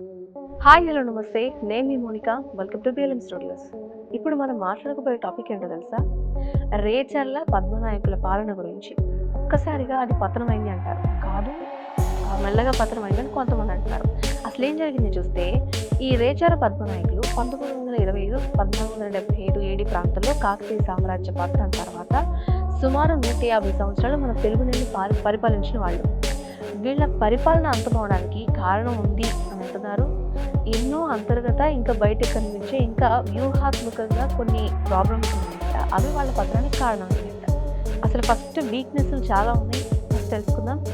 Hi hello నమస్తే. నేను మీ Monika. Welcome to BLM studios ఇప్పుడు మనం మాట్లాడకపోయే టాపిక్ ఏంటో తెలుసా? రేచర్ల పద్మనాయకుల పాలన గురించి. ఒక్కసారిగా అది పతనమైంది అంటారు. కాదు మెల్లగా పతనమైంది అని కొంతమంది అంటున్నారు. అసలు ఏం జరిగింది చూస్తే ఈ రేచర పద్మనాయకులు పంతొమ్మిది వందల ఇరవై ఐదు పద్నాలుగు వందల డెబ్బై ఐదు ఏడి ప్రాంతంలో కాకతీయ సామ్రాజ్య పతనం తర్వాత సుమారు నూట యాభై సంవత్సరాలు మన తెలుగు నుండి పరిపాలించిన వాళ్ళు. వీళ్ళ పరిపాలన అంతమవడానికి కారణం ఉంది అని అంటున్నారు. ఎన్నో అంతర్గత ఇంకా బయటకు కనిపించే ఇంకా వ్యూహాత్మకంగా కొన్ని ప్రాబ్లమ్స్ ఉన్నాయంట. అవి వాళ్ళ పతనానికి కారణం అనమాట అసలు ఫస్ట్ వీక్నెస్లు చాలా ఉన్నాయి. ఫస్ట్ తెలుసుకుందాం.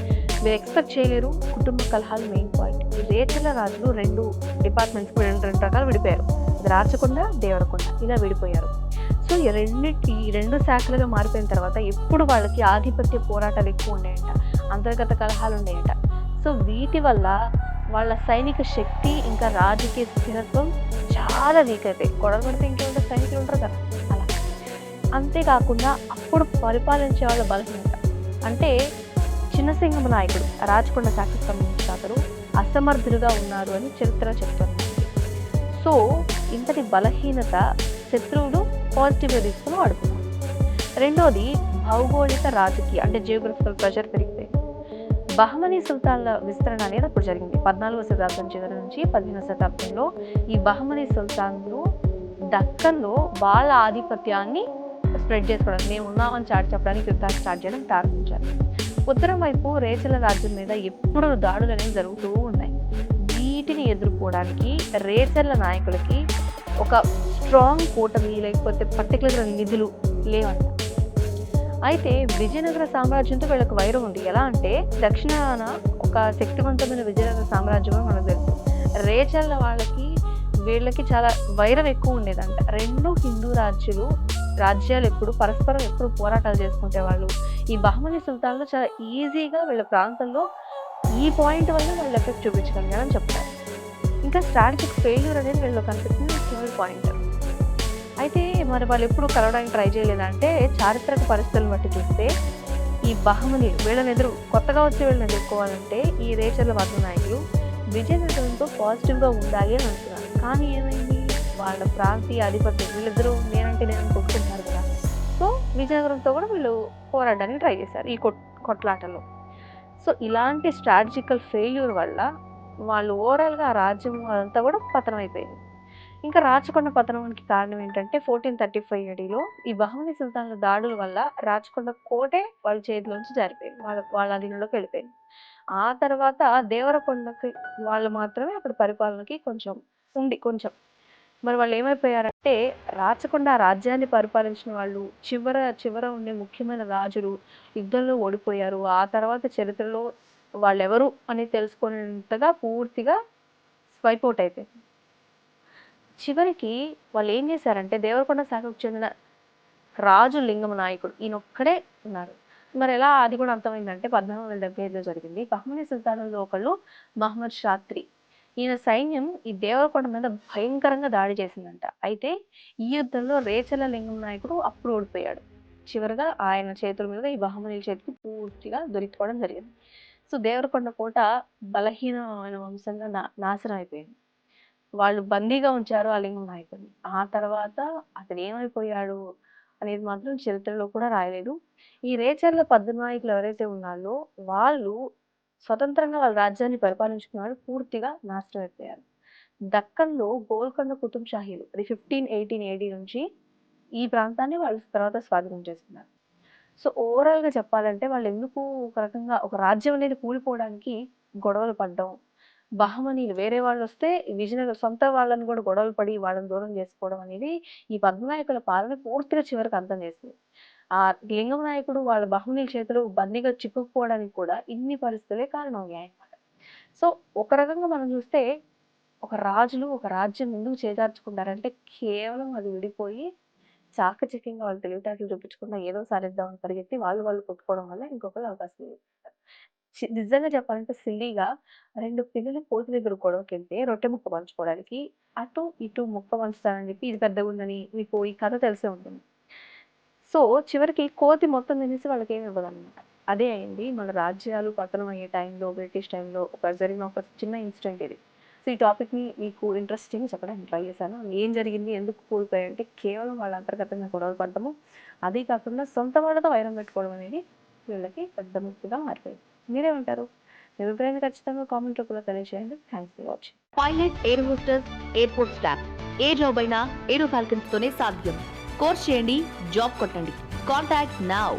మీరు ఎక్స్పెక్ట్ చేయలేరు. కుటుంబ కలహాలు మెయిన్ పాయింట్ ఈ రేచల రాజులు రెండు డిపార్ట్మెంట్స్ రెండు రెండు రకాలు విడిపోయారు. ఇది రాచకొండ దేవరకొండ. ఇలా విడిపోయారు. సో ఈ రెండింటి ఈ రెండు శాఖలుగా మారిపోయిన తర్వాత ఎప్పుడు వాళ్ళకి ఆధిపత్య పోరాటాలు ఎక్కువ ఉన్నాయంట అంతర్గత కలహాలు ఉన్నాయంట సో వీటి వల్ల వాళ్ళ సైనిక శక్తి ఇంకా రాజకీయ స్థిరత్వం చాలా వీక్ అయిపోయి గొడవ పడితే ఇంకేముంటే సైనికులు ఉంటారు కదా అలా. అంతేకాకుండా అప్పుడు పరిపాలించే వాళ్ళ బలహీనత అంటే చిన్నసింగమ నాయకుడు రాజకొండ శాఖకు సంబంధించిన అతను అసమర్థులుగా ఉన్నారు అని చరిత్ర చెప్తున్నారు. సో ఇంతటి బలహీనత శత్రువులు పాజిటివ్గా తీసుకుని వాడుకున్నాం రెండోది భౌగోళిక రాజకీయ అంటే జియోగ్రఫికల్ ప్రెషర్ పెరిగిపోయింది. బహమనీ సుల్తాన్ల విస్తరణ అనేది అప్పుడు జరిగింది. పద్నాలుగవ శతాబ్దం చివరి నుంచి పదిహేనవ శతాబ్దంలో ఈ బహమనీ సుల్తాన్లు దక్కన్లో వాళ్ళ ఆధిపత్యాన్ని స్ప్రెడ్ చేసుకోవడం మేము ఉన్నామని చాటి చెప్పడానికి యుద్ధాలు స్టార్ట్ చేయడం ప్రారంభించారు. ఉత్తరం వైపు రేచల రాజ్యం మీద ఎప్పుడు దాడులు అనేవి జరుగుతూ ఉన్నాయి. వీటిని ఎదుర్కోవడానికి రేచర్ల నాయకులకి ఒక స్ట్రాంగ్ కూటమి లేకపోతే పర్టికులర్గా నిధులు లేవంట. అయితే విజయనగర సామ్రాజ్యంతో వీళ్ళకి వైరం ఉంది. ఎలా అంటే దక్షిణాన ఒక శక్తివంతమైన విజయనగర సామ్రాజ్యం అని మనకు తెలుసు. రేచర్ల వాళ్ళకి వీళ్ళకి చాలా వైరం ఎక్కువ ఉండేదంట. రెండు హిందూ రాజ్యాలు రాజ్యాలు ఎప్పుడు పరస్పరం ఎప్పుడు పోరాటాలు చేసుకుంటే వాళ్ళు ఈ బహమనీ సుల్తాన్లు చాలా ఈజీగా వీళ్ళ ప్రాంతంలో ఈ పాయింట్ వల్ల వాళ్ళు ఎఫెక్ట్ చూపించగలిగారని చెప్తారు. ఇంకా స్ట్రాటజిక్ ఫెయిల్యూర్ అనేది వీళ్ళు కనిపిస్తుంది. పాయింట్. అయితే మరి వాళ్ళు ఎప్పుడు కలవడానికి ట్రై చేయలేదంటే చారిత్రక పరిస్థితులను బట్టి చూస్తే ఈ బహమనీలు వీళ్ళని ఎదురు కొత్తగా వచ్చే వీళ్ళని ఎదుర్కోవాలంటే ఈ రేచర్ల వర్గ నాయకులు విజయనగరంతో పాజిటివ్గా ఉండాలి అని అంటున్నారు కానీ ఏమైంది? వాళ్ళ ప్రాంతీయ అధిపత్యం వీళ్ళిద్దరూ నేనంటే నేను కొట్టుకుంటున్నారు కదా. సో విజయనగరంతో కూడా వీళ్ళు పోరాడడానికి ట్రై చేశారు ఈ కొట్ కొట్లాటలో సో ఇలాంటి స్ట్రాటజికల్ ఫెయిల్యూర్ వల్ల వాళ్ళు ఓవరాల్గా ఆ రాజ్యం అదంతా కూడా పతనం అయిపోయింది ఇంకా రాచకొండ పతనానికి కారణం ఏంటంటే ఫోర్టీన్ థర్టీ ఫైవ్ ఏడీలో ఈ బహమని సుల్తాన్ల దాడుల వల్ల రాచకొండ కోటే వాళ్ళ చేతిలోంచి జారిపోయింది. వాళ్ళ వాళ్ళ అధీనంలోకి వెళ్ళిపోయింది. ఆ తర్వాత దేవరకొండకి వాళ్ళు మాత్రమే అక్కడ పరిపాలనకి కొంచెం ఉండి కొంచెం మరి వాళ్ళు ఏమైపోయారంటే రాచకొండ ఆ రాజ్యాన్ని పరిపాలించిన వాళ్ళు చివర చివర ఉండే ముఖ్యమైన రాజులు యుద్ధంలో ఓడిపోయారు. ఆ తర్వాత చరిత్రలో వాళ్ళెవరు అని తెలుసుకునేంతగా పూర్తిగా స్వైప్ అవుట్ అయిపోయింది. చివరికి వాళ్ళు ఏం చేశారంటే దేవరకొండ శాఖకు చెందిన రాజు లింగమ నాయకుడు ఈయన ఒక్కడే ఉన్నారు. మరి ఎలా అది కూడా అర్థమైందంటే పద్నాలుగు వందల డెబ్బై ఐదులో జరిగింది. బహమనీ సుల్తానుల్లో ఒకళ్ళు మహమ్మద్ షాత్రి. ఈయన సైన్యం ఈ దేవరకొండ మీద భయంకరంగా దాడి చేసిందంట. అయితే ఈ యుద్ధంలో రేచల లింగం నాయకుడు అప్పుడు ఓడిపోయాడు. చివరిగా ఆయన చేతుల మీద ఈ బహమనీల చేతికి పూర్తిగా దొరికిపోవడం జరిగింది. సో దేవరకొండ కోట బలహీనమైన వంశంగా నా నాశనం అయిపోయింది. వాళ్ళు బందీగా ఉంచారు ఆ లింగం నాయకుడిని. ఆ తర్వాత అతను ఏమైపోయాడు అనేది మాత్రం చరిత్రలో కూడా రాయలేదు. ఈ రేచర్ల పద్మనాయకులు ఎవరైతే ఉన్నారో వాళ్ళు స్వతంత్రంగా వాళ్ళ రాజ్యాన్ని పరిపాలించుకున్నారు పూర్తిగా నాశనం అయిపోయారు. దక్కన్లో గోల్కొండ కుతుబ్ షాహీలు అది ఫిఫ్టీన్ ఎయిటీన్ ఏడీ నుంచి ఈ ప్రాంతాన్ని వాళ్ళు తర్వాత స్వాధీనం చేసుకున్నారు. సో ఓవరాల్గా చెప్పాలంటే వాళ్ళు ఎందుకు ఒక రకంగా ఒక రాజ్యం అనేది కూలిపోవడానికి గొడవలు పడ్డం బహమనీలు వేరే వాళ్ళు వస్తే విజయనగర సొంత వాళ్ళని కూడా గొడవలు పడి వాళ్ళని దూరం చేసుకోవడం అనేది ఈ పద్మనాయకుల పాలన పూర్తిగా చివరికి అర్థం చేసింది. ఆ లింగం నాయకుడు వాళ్ళ బహుమనీల చేతులు బందీగా చిక్కుకుపోవడానికి కూడా ఇన్ని పరిస్థితులే కారణం అయ్యాయి సో ఒక రకంగా మనం చూస్తే ఒక రాజులు ఒక రాజ్యం ఎందుకు చేజార్చుకుంటారంటే కేవలం అది విడిపోయి చాకచక్యంగా వాళ్ళు తెలివితేటలు చూపించకుండా ఏదో సాధిద్దామని పరిగెత్తి వాళ్ళు వాళ్ళు కొట్టుకోవడం వల్ల ఇంకొకరు అవకాశం చి- నిజంగా చెప్పాలంటే సిల్లీగా రెండు పిల్లలు కోతి దగ్గర గొడవకెళ్తే రొట్టె ముక్క పంచుకోవడానికి అటు ఇటు ముక్క పంచుతారని చెప్పి ఇది పెద్దగా ఉందని మీకు ఈ కథ తెలిసే ఉంటుంది. సో చివరికి కోతి మొత్తం తినేసి వాళ్ళకి ఏమి ఇవ్వదనమాట అదే అయింది. మన రాజ్యాలు పతనం అయ్యే టైంలో బ్రిటిష్ టైంలో ఒక జరిగిన ఒక చిన్న ఇన్సిడెంట్ ఇది. సో ఈ టాపిక్ని మీకు ఇంట్రెస్టింగ్ చెప్పడానికి ట్రై చేశాను. ఏం జరిగింది ఎందుకు కూలిపోయాయంటే కేవలం వాళ్ళ అంతర్గతంగా గొడవలు పడటము అదే కాకుండా సొంత వాళ్ళతో వైరం పెట్టుకోవడం అనేది వీళ్ళకి పెద్ద ముప్పుగా మారిపోయింది. మీరేమంటారు మీ అభిప్రాయాన్ని ఖచ్చితంగా కామెంట్లో కూడా తెలియజేయండి. Thanks for watching pilot air hostess airport staff A job అయినా ఏరో ఫాల్కన్స్ తోనే సాధ్యం. కోర్స్ చేయండి జాబ్ కొట్టండి. Contact now